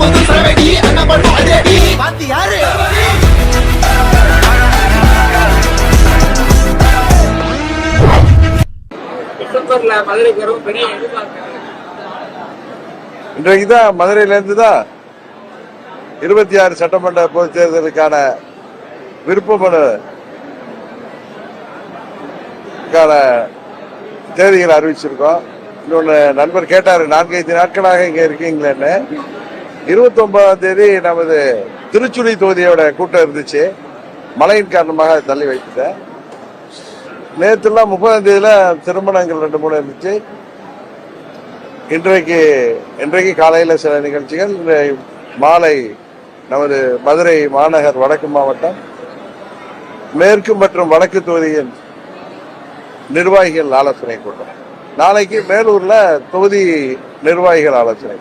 பொது சரவெடி பாத்தி யாரு? பெரிய எதிர்பார்ப்பு. இன்றைக்கு தான் மதுரையிலேருந்து தான் இருபத்தி ஆறு சட்டமன்ற பொதுத் தேர்தலுக்கான விருப்ப மனு க்கான தேதிகளை அறிவிச்சிருக்கோம். இன்னொன்று நண்பர் கேட்டார் நான்கைந்து நாட்களாக இங்கே இருக்கீங்களேன்னு இருபத்தி ஒன்பதாம் தேதி நமது திருச்சுழி தொகுதியோட கூட்டம் இருந்துச்சு. மழையின் காரணமாக தள்ளி வைத்துட்டேன். நேற்றுலாம் முப்பதாம் தேதியில் திருமணங்கள் ரெண்டு மூணு இருந்துச்சு. இன்றைக்கு இன்றைக்கு காலையில் சில நிகழ்ச்சிகள். மாலை நமது மதுரை மாநகர் வடக்கு மாவட்டம் மேற்கு மற்றும் வடக்கு தொகுதியின் நிர்வாகிகள் ஆலோசனை கூட்டம். நாளைக்கு மேலூர்ல தொகுதி நிர்வாகிகள் ஆலோசனை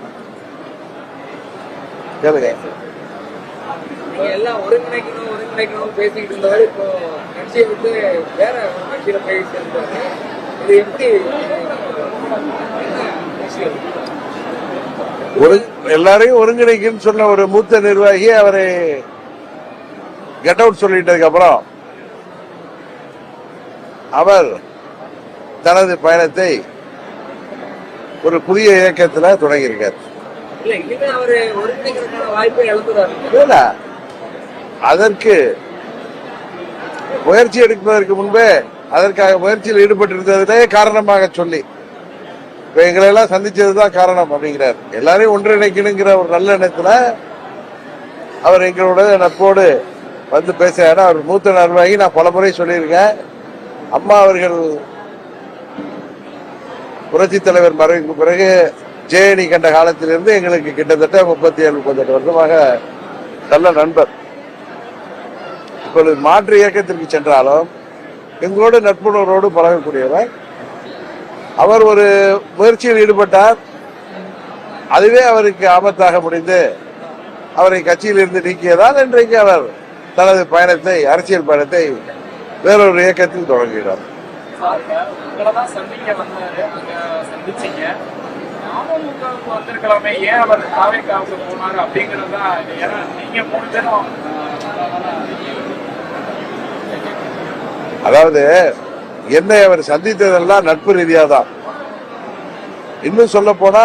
கேளுங்க? ஒரு எல்லாரையும் ஒருங்கிணைக்குன்னு சொன்ன ஒரு மூத்த நிர்வாகி அவரை கெட் அவுட் சொல்லிட்டதுக்கு அப்புறம் அவர் தனது பயணத்தை ஒரு புதிய இயக்கத்துல தொடங்கியிருக்கார். அதற்கு முயற்சி எடுப்பதற்கு முன்பே அதற்காக முயற்சியில் ஈடுபட்டிருந்ததிலே காரணமாக சொல்லி இப்ப எங்களை எல்லாம் சந்திச்சதுதான் காரணம் அப்படிங்கிறார். எல்லாரையும் ஒன்றிணைக்கணுங்கிற ஒரு நல்ல எண்ணத்துல அவர் எங்களோட நட்போடு வந்து பேச ஏன்னா அவர் மூத்த நிர்வாகி நான் பல முறை சொல்லியிருக்கேன். அம்மா அவர்கள் புரட்சி தலைவர் மறைவுக்கு பிறகு ஜேஎனி கண்ட காலத்திலிருந்து எங்களுக்கு கிட்டத்தட்ட முப்பத்தி ஏழு முப்பத்தெட்டு வருஷமாக நல்ல நண்பர். இப்பொழுது மாற்று இயக்கத்திற்கு சென்றாலும் எங்களோடு நட்புணர்வோடு பழகக்கூடியவர். அவர் ஒரு முயற்சியில் ஈடுபட்டார். அதுவே அவருக்கு ஆபத்தாக முடிந்து அவரை கட்சியில் இருந்து நீக்கியதால் இன்றைக்கு அவர் தனது பயணத்தை அரசியல் பயணத்தை வேறொரு இயக்கத்தில் தொடங்குகிறார். பாருங்க உங்களை தான் சந்திக்க வந்தாரு. அங்க சந்திச்சீங்க. அமமுகவுக்கு வந்திருக்கலாமே. ஏன் அவர் தாவேக்காவுக்கு போனாரு அப்படிங்கறதா ஏன்னா நீங்க மூணு பேரும் அதாவது என்னை அவர் சந்தித்ததெல்லாம் நட்பு ரீதியாக தான் இன்னும் சொல்ல போனா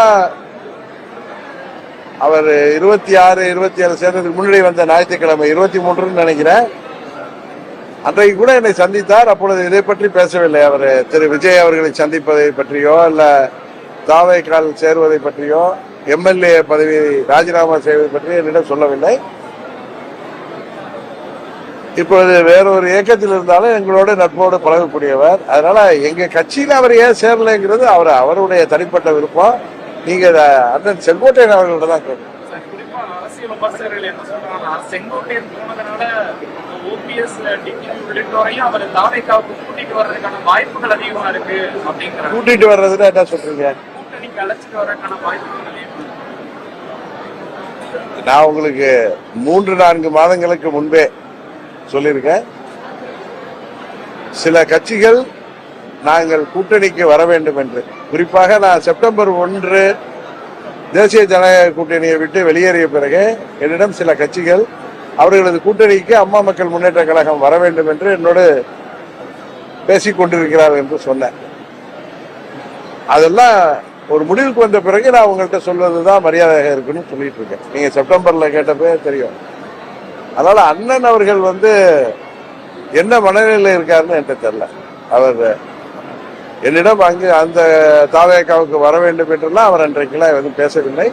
அவர் இருபத்தி ஆறு இருபத்தி ஏழு சேர்ந்ததுக்கு முன்னாடி வந்த ஞாயிற்றுக்கிழமை இருபத்தி மூன்றுன்னு நினைக்கிறேன். அன்றைக்கு கூட என்னை சந்தித்தார். அப்பொழுது இதை பற்றி பேசவில்லை. அவர் திரு விஜய் அவர்களை சந்திப்பதை பற்றியோ இல்ல தாவைக்கால் சேருவதை பற்றியோ எம்எல்ஏ பதவி ராஜினாமா செய்வதை பற்றி என்னிடம் சொல்லவில்லை. இப்பொழுது வேறொரு இயக்கத்தில் இருந்தாலும் எங்களோட நட்போடு பழகக்கூடியவர். அதனால எங்க கட்சியில் அவர் ஏன் சேரலைங்கிறது அவர் அவருடைய தனிப்பட்ட விருப்பம். நீங்க அண்ணன் செங்கோட்டையன் அவர்கள்ட்ட தான் கேட்கணும். ஓபிஎஸ் டிகிரி உள்ளிட்டோரையும் அவர் தாவேக்காவுக்கு கூட்டிட்டு வர்றதுக்கான வாய்ப்புகள் அதிகமா இருக்கு அப்படிங்கிறாங்க கூட்டிட்டு வர்றதுன்னா என்ன சொல்றீங்க? கூட்டணிக்கு அழைச்சிட்டு வர்றதுக்கான வாய்ப்புகள் நான் உங்களுக்கு மூன்று நான்கு மாதங்களுக்கு முன்பே சொல்லியிருக்கேன். சில கட்சிகள் நாங்கள் கூட்டணிக்கு வர வேண்டும் என்று. குறிப்பாக நான் செப்டம்பர் ஒன்று தேசிய ஜனநாயக கூட்டணியை விட்டு வெளியேறிய பிறகு என்னிடம் சில கட்சிகள் அவர்களது கூட்டணிக்கு அம்மா மக்கள் முன்னேற்ற கழகம் வர வேண்டும் என்று என்னோடு பேசிக் கொண்டிருக்கிறார் என்று சொன்னேன். அதெல்லாம் ஒரு முடிவுக்கு வந்த பிறகு நான் உங்கள்கிட்ட சொல்வதுதான் மரியாதையாக இருக்குன்னு சொல்லிட்டு இருக்கேன். நீங்கள் செப்டம்பரில் கேட்டப்பே தெரியும். அதனால் அண்ணன் அவர்கள் வந்து என்ன மனநிலையில் இருக்காருன்னு என்கிட்ட தெரில அவர் என்னிடம் அங்கு அந்த தாவேக்காவுக்கு வர வேண்டும் என்றெல்லாம் அவர் அன்றைக்கெல்லாம் எதுவும் பேசவில்லை.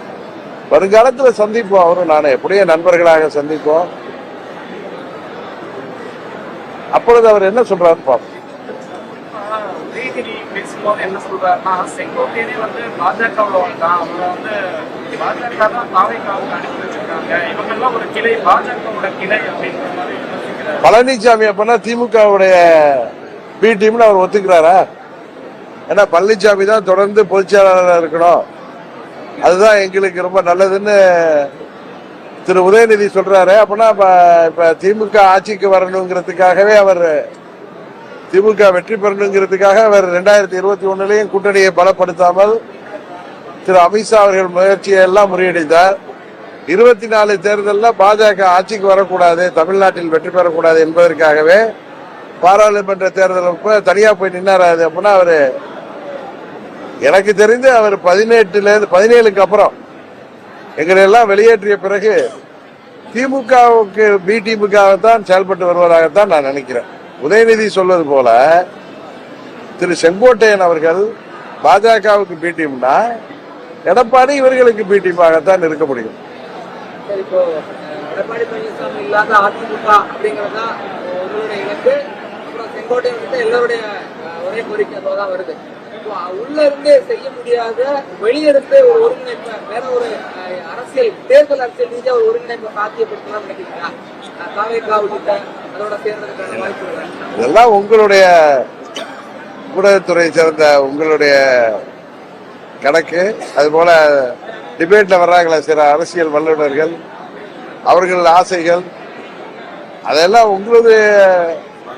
வருங்காலத்தில் சந்திப்போம் அவரும் நானும் எப்படியே நண்பர்களாக சந்திப்போம். அப்பொழுது அவர் என்ன சொல்றாரு பாப்போம் பேசும்போது என்ன சொல்றாருன்னா செங்கோட்டையனே வந்து பாஜகவுல வந்தான் வந்து பாஜக தான் அனுப்பி வச்சிருக்காங்க ஒரு கிளை பாஜகவோட கிளை அப்படின்ற மாதிரி பழனிசாமி அப்பனா திமுகவுடைய பி டீம்னு அவர் ஒத்துக்கிறாரா? ஏன்னா பழனிசாமி தான் தொடர்ந்து பொதுச்செயலாளராக இருக்கணும். அதுதான் எங்களுக்கு ரொம்ப நல்லதுன்னு திரு உதயநிதி சொல்றாரு. அப்படின்னா இப்ப திமுக ஆட்சிக்கு வரணுங்கிறதுக்காகவே அவர் திமுக வெற்றி பெறணுங்கிறதுக்காக அவர் ரெண்டாயிரத்தி இருபத்தி ஒண்ணுலயும் கூட்டணியை பலப்படுத்தாமல் திரு அமித்ஷா அவர்கள் முயற்சியை எல்லாம் முறியடித்தார். இருபத்தி நாலு தேர்தலில் பாஜக ஆட்சிக்கு வரக்கூடாது தமிழ்நாட்டில் வெற்றி பெறக்கூடாது என்பதற்காகவே பாராளுமன்ற தேர்தல் அப்ப தனியா போய் நின்னாராது அப்படின்னா அவரு எனக்கு தெரிஞ்சு அவர் பதினெட்டுல இருந்து பதினேழுக்கு அப்புறம் எங்களை எல்லாம் வெளியேற்றிய பிறகு திமுகவுக்கு பி திமுக தான் செயல்பட்டு வருவதாகத்தான் நான் நினைக்கிறேன். உதயநிதி சொல்வது போல திரு செங்கோட்டையன் அவர்கள் பாஜகவுக்கு பி டீம்னா எடப்பாடி இவர்களுக்கு பி டீமாகத்தான் இருக்க முடியும். எல்லாருடைய ஒரே கோரிக்கை வருது. உள்ள இருந்தே செய்ய முடியாத வெளியிருந்து ஒரு ஒருங்கிணைப்பு வேற ஒரு அரசியல் தேர்தல் அரசியல் ரீதியா ஒரு ஒருங்கிணைப்பு சாத்தியப்படுத்தலாம் நினைக்கிறீங்களா? காவேகா உள்ளிட்ட அதோட சேர்ந்ததுக்கான வாய்ப்பு இதெல்லாம் உங்களுடைய ஊடகத்துறை சேர்ந்த உங்களுடைய கணக்கு. அதுபோல டிபேட்ல வர்றாங்களே சில அரசியல் வல்லுநர்கள் அவர்கள் ஆசைகள் அதெல்லாம் உங்களுடைய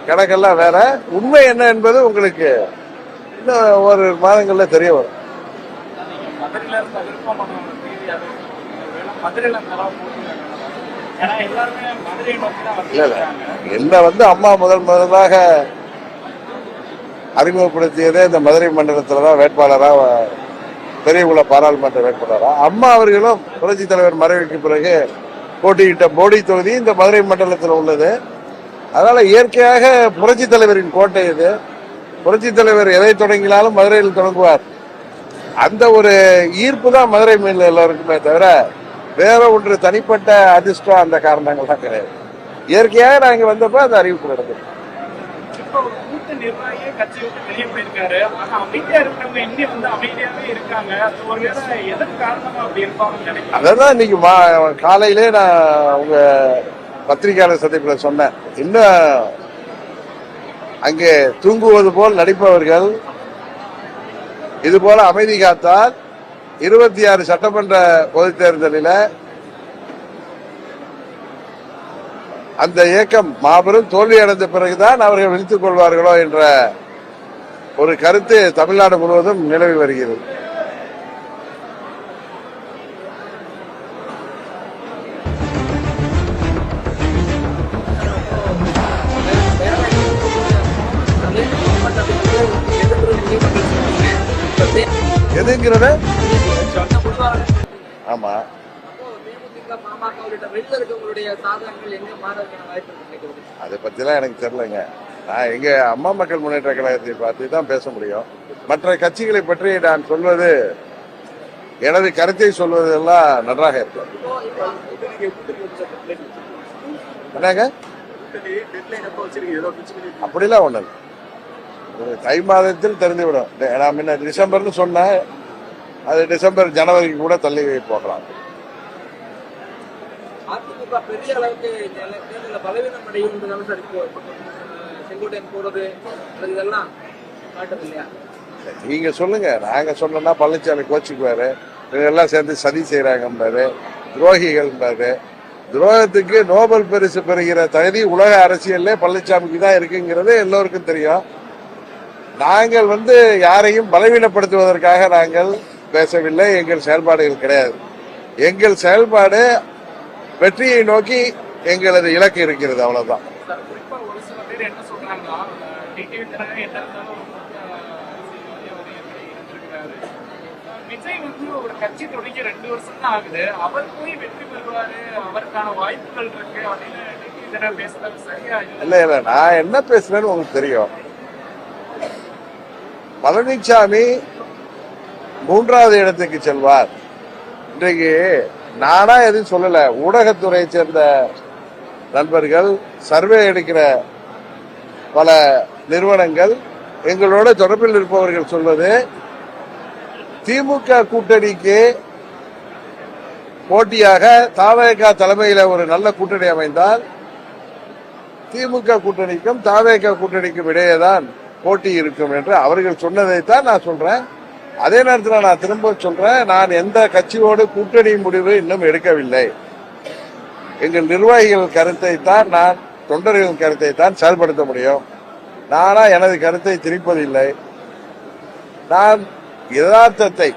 கணக்கெல்லாம் வேற. உண்மை என்ன என்பது உங்களுக்கு இன்னும் ஒரு மாதங்கள்ல தெரிய வரும். இல்ல என்ன வந்து அம்மா முதல் முதலாக அறிமுகப்படுத்தியதே இந்த மதுரை மண்டலத்துல தான் வேட்பாளரா பெரியகுள பாராளுமன்ற வேட்பாளரா. அம்மா அவர்களும் புரட்சி தலைவர் மறைவுக்கு பிறகு போட்டியிட்ட போடி தொகுதி இந்த மதுரை மண்டலத்தில் உள்ளது. அதனால இயற்கையாக புரட்சி தலைவரின் கோட்டை இது. புரட்சி தலைவர் எதை தொடங்கினாலும் மதுரையில் தொடங்குவார். அந்த ஒரு ஈர்ப்பு தான் மதுரை மேல எல்லாருக்குமே தவிர வேற ஒன்று தனிப்பட்ட அதிர்ஷ்டம் அந்த காரணங்கள்லாம் கிடையாது. இயற்கையாக நாங்க வந்தப்ப அந்த அறிவிப்பு நடந்தது. அதான் இன்னைக்கு காலையிலே நான் உங்க பத்திரிகையாளர் சந்திப்பில் சொன்னேன். இன்னும் அங்கே தூங்குவது போல் நடிப்பவர்கள் இது போல அமைதி காத்தால் இருபத்தி ஆறு சட்டமன்ற பொதுத் தேர்தலில் அந்த இயக்கம் மாபெரும் தோல்வி அடைந்த பிறகுதான் அவர்கள் விழித்துக் கொள்வார்களோ என்ற ஒரு கருத்து தமிழ்நாடு முழுவதும் நிலவி வருகிறது. இருக்கு நினைக்கிறது அதை பத்திலாம் எனக்கு தெரியலங்க. நான் எங்க அம்மா மக்கள் முன்னேற்ற கழகத்தை பார்த்து தான் பேச முடியும். மற்ற கட்சிகளை பற்றி நான் சொல்வது எனது கருத்தை சொல்வதெல்லாம் நன்றாக இருக்கும். என்னங்க? அப்படிலாம் ஒண்ணு தை மாதத்தில் தெரிந்துவிடும். நான் முன்ன டிசம்பர்னு சொன்னேன் அது டிசம்பர் ஜனவரிக்கு கூட தள்ளி போகலாம். நீங்க சொல்லுங்க. நாங்க சொன்னோம்னா பழனிசாமி கோச்சுக்குவாரு. எல்லாம் சேர்ந்து சதி செய்யறாங்கம்பாரு துரோகிகள்பாரு துரோகத்துக்கு நோபல் பரிசு பெறுகிற தகுதி உலக அரசியல்ல பழனிசாமிக்கு தான் இருக்குங்கிறது எல்லோருக்கும் தெரியும். நாங்கள் வந்து யாரையும் பலவீனப்படுத்துவதற்காக நாங்கள் பேசவில்லை. எங்கள் செயல்பாடுகள் கிடையாது. எங்கள் செயல்பாடு வெற்றியை நோக்கி எங்களது இலக்கு இருக்கிறது. அவ்வளவுதான். விஜய் வந்து ஒரு கட்சி தொடங்கி ரெண்டு வருஷம் தான் ஆகுது அவர் போய் வெற்றி பெறுவாரு அவருக்கான வாய்ப்புகள் இருக்கு அப்படின்னு இல்லை இல்ல இல்ல. நான் என்ன பேசுறேன்னு உங்களுக்கு தெரியும். பழனிசாமி மூன்றாவது இடத்துக்கு செல்வார். இன்றைக்கு நானா எதுவும் சொல்லல. ஊடகத்துறையை சேர்ந்த நண்பர்கள் சர்வே எடுக்கிற பல நிறுவனங்கள் எங்களோட தொடர்பில் இருப்பவர்கள் சொல்வது திமுக கூட்டணிக்கு போட்டியாக தாவேகா தலைமையில் ஒரு நல்ல கூட்டணி அமைந்தால் திமுக கூட்டணிக்கும் தாவேகா கூட்டணிக்கும் இடையேதான் போட்டி இருக்கும் என்று அவர்கள் சொன்னதைத்தான் நான் சொல்றேன். அதே நேரத்தில் நான் திரும்ப சொல்றேன் நான் எந்த கட்சியோடு கூட்டணி முடிவு இன்னும் எடுக்கவில்லை. எங்கள் நிர்வாகிகள் கருத்தை தான் நான் தொண்டர்களின் கருத்தை தான் செயல்படுத்த முடியும். நானா எனது கருத்தை திரிப்பதில்லை நான் யதார்த்தத்தை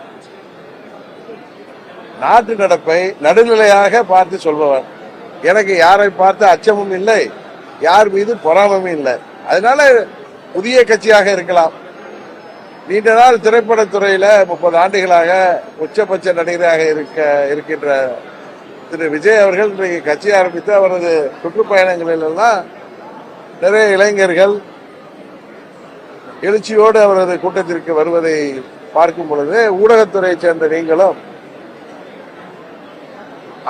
நாட்டு நடப்பை நடுநிலையாக பார்த்து சொல்பவன். எனக்கு யாரை பார்த்து அச்சமும் இல்லை யார் மீது பொறாமமும் இல்லை. அதனால புதிய கட்சியாக இருக்கலாம். நீண்ட நாள் திரைப்படத்துறையில முப்பது ஆண்டுகளாக உச்சபட்ச நடிகராக இருக்க இருக்கின்ற திரு விஜய் அவர்கள் இன்றைக்கு கட்சி ஆரம்பித்து அவரது சுற்றுப்பயணங்களில் எல்லாம் நிறைய இளைஞர்கள் எழுச்சியோடு அவரது கூட்டத்திற்கு வருவதை பார்க்கும் பொழுது ஊடகத்துறையைச் சேர்ந்த நீங்களும்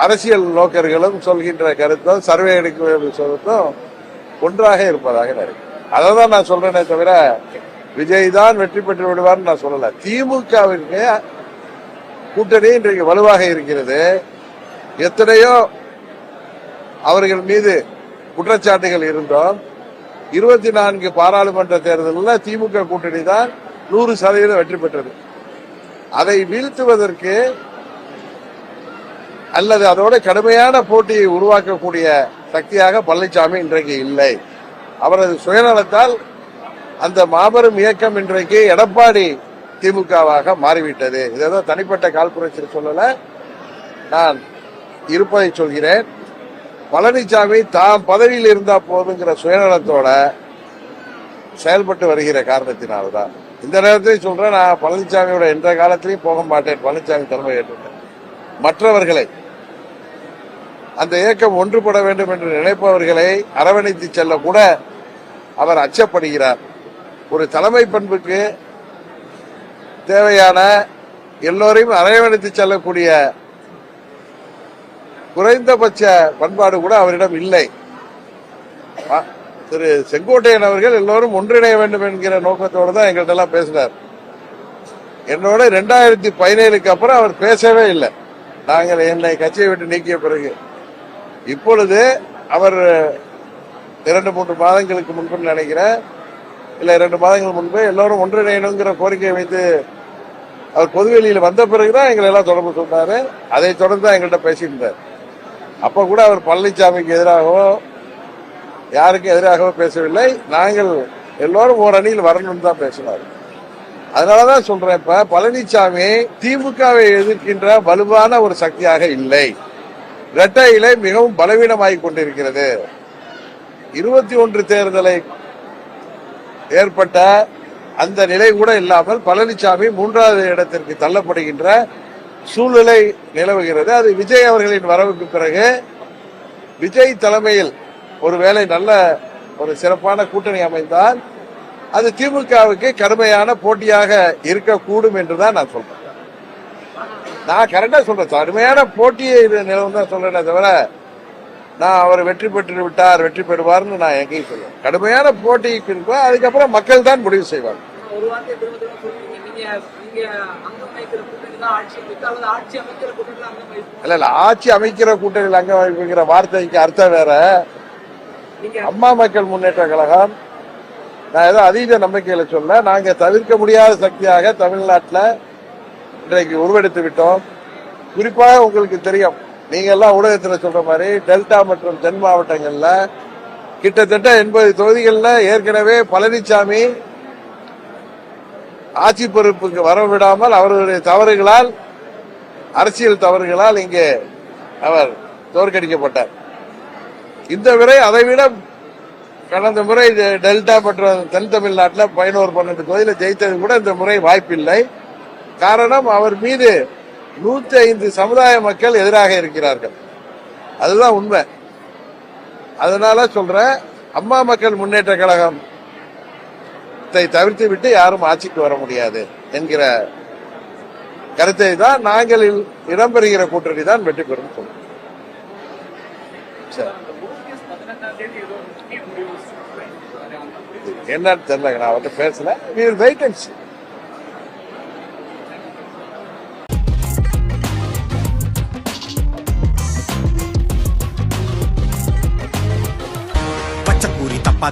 அரசியல் நோக்கர்களும் சொல்கின்ற கருத்தும் சர்வே எடுக்க சொல்றதும் ஒன்றாக இருப்பதாக நினைக்கிறேன். அதை தான் நான் சொல்றேனே தவிர விஜய் தான் வெற்றி பெற்று விடுவார்னு நான் சொல்லல. திமுகவிற்கு கூட்டணி இன்றைக்கு வலுவாக இருக்கிறது. எத்தனையோ அவர்கள் மீது குற்றச்சாட்டுகள் இருந்தோம். இருபத்தி நான்கு பாராளுமன்ற தேர்தலில் திமுக கூட்டணி தான் நூறு சதவீதம் வெற்றி பெற்றது. அதை வீழ்த்துவதற்கு அல்லது அதோட கடுமையான போட்டியை உருவாக்கக்கூடிய சக்தியாக பழனிசாமி இன்றைக்கு இல்லை. அவரது சுயநலத்தால் அந்த மாபெரும் இயக்கம் இன்றைக்கு எடப்பாடி திமுகவாக மாறிவிட்டது. இதேதோ தனிப்பட்ட காழ்ப்புணர்ச்சி சொல்லல. நான் இருப்பதை சொல்கிறேன். பழனிசாமி தாம் பதவியில் இருந்தா போதுங்கிற சுயநலத்தோட செயல்பட்டு வருகிற காரணத்தினால்தான். இந்த நேரத்திலையும் சொல்றேன். நான் பழனிசாமியோட எந்த காலத்திலையும் போக மாட்டேன். பழனிசாமி தலைமை ஏற்றுட்டேன் மற்றவர்களை அந்த இயக்கம் ஒன்றுபட வேண்டும் என்று நினைப்பவர்களை அரவணைத்து செல்ல கூட அவர் அச்சப்படுகிறார். ஒரு தலைமை பண்புக்கு தேவையான எல்லோரையும் அரவணைத்து செல்லக்கூடிய குறைந்தபட்ச பண்பாடு கூட அவரிடம் இல்லை. திரு செங்கோட்டையன் அவர்கள் எல்லோரும் ஒன்றிணைய வேண்டும் என்கிற நோக்கத்தோடு தான் எங்கள்கிட்ட எல்லாம் பேசினார். என்னோட ரெண்டாயிரத்தி பதினேழுக்கு அப்புறம் அவர் பேசவே இல்லை. நாங்கள் என்னை கட்சியை விட்டு நீக்கிய பிறகு. இப்பொழுது அவர் இரண்டு மூன்று மாதங்களுக்கு முன்பு நினைக்கிறேன். இல்லை இரண்டு மாதங்கள் முன்பு எல்லோரும் ஒன்றிணையணுங்கிற கோரிக்கையை வைத்து அவர் பொதுவெளியில் வந்த பிறகுதான் எங்களை எல்லாம் தொடர்பு சொன்னார் அதை தொடர்ந்து தான் எங்கள்கிட்ட பேசியிருந்தார். அப்போ கூட அவர் பழனிசாமிக்கு எதிராகவோ யாருக்கும் எதிராகவோ பேசவில்லை. நாங்கள் எல்லோரும் ஒரு அணியில் வரணும்னு தான் பேசினார் அதனாலதான் சொல்கிறேன் இப்போ பழனிசாமி திமுகவை எதிர்க்கின்ற வலுவான ஒரு சக்தியாக இல்லை. இரட்டை இலை மிகவும் பலவீனமாகிக் கொண்டிருக்கிறது. இருபத்தி ஒன்று தேர்தலை ஏற்பட்ட அந்த நிலை கூட இல்லாமல் பழனிசாமி மூன்றாவது இடத்திற்கு தள்ளப்படுகின்ற சூழ்நிலை நிலவுகிறது. அது விஜய் அவர்களின் வரவுக்கு பிறகு விஜய் தலைமையில் ஒருவேளை நல்ல ஒரு சிறப்பான கூட்டணி அமைந்தால் அது திமுகவுக்கு கடுமையான போட்டியாக இருக்கக்கூடும் என்றுதான் நான் சொல்றேன். நான் கரெக்டா சொல்றேன். கடுமையான போட்டியை நிலவும் தான் சொல்றேனே தவிர நான் அவர் வெற்றி பெற்று விட்டார் வெற்றி பெறுவார்னு நான் எங்கேயும் சொல்லுவேன். கடுமையான போட்டிக்கு இருக்கும் அதுக்கப்புறம் மக்கள் தான் முடிவு வகிக்கும் இல்ல இல்ல ஆட்சி அமைக்கிற கூட்டணியில் அங்க வைக்கிற வார்த்தைக்கு அர்த்தம் வேற. அம்மா மக்கள் முன்னேற்ற கழகம் நான் ஏதோ அதீத நம்பிக்கையில சொல்ல நாங்க தவிர்க்க முடியாத சக்தியாக தமிழ்நாட்டில் இன்றைக்கு உருவெடுத்து விட்டோம். குறிப்பாக உங்களுக்கு தெரியும் நீங்க எல்லாம் ஊடகத்துல சொல்ற மாதிரி டெல்டா மற்றும் தென் மாவட்டங்கள்ல கிட்டத்தட்ட எண்பது தொகுதிகளில் ஏற்கனவே பழனிசாமி ஆட்சி பொறுப்புக்கு வரவிடாமல் அவர்களுடைய தவறுகளால் அரசியல் தவறுகளால் இங்கே அவர் தோற்கடிக்கப்பட்டார். இந்த முறை அதைவிட கடந்த முறை டெல்டா மற்றும் தென் தமிழ்நாட்டில் பதினோரு பன்னெண்டு தொகுதியில் ஜெயித்தது கூட இந்த முறை வாய்ப்பில்லை. காரணம் அவர் மீது நூத்தி ஐந்து சமுதாய மக்கள் எதிராக இருக்கிறார்கள். அதுதான் உண்மை. அதனால சொல்றேன் அம்மா மக்கள் முன்னேற்ற கழகம் இதை தவிர்த்து விட்டு யாரும் ஆட்சிக்கு வர முடியாது என்கிற கருத்தை தான் நாங்கள் இடம்பெறுகிற கூட்டணி தான் வெற்றி பெறும் சொல்றோம் சரி. என்னன்னு தெரியல நான் அவர்கிட்ட பேசல. We'll wait and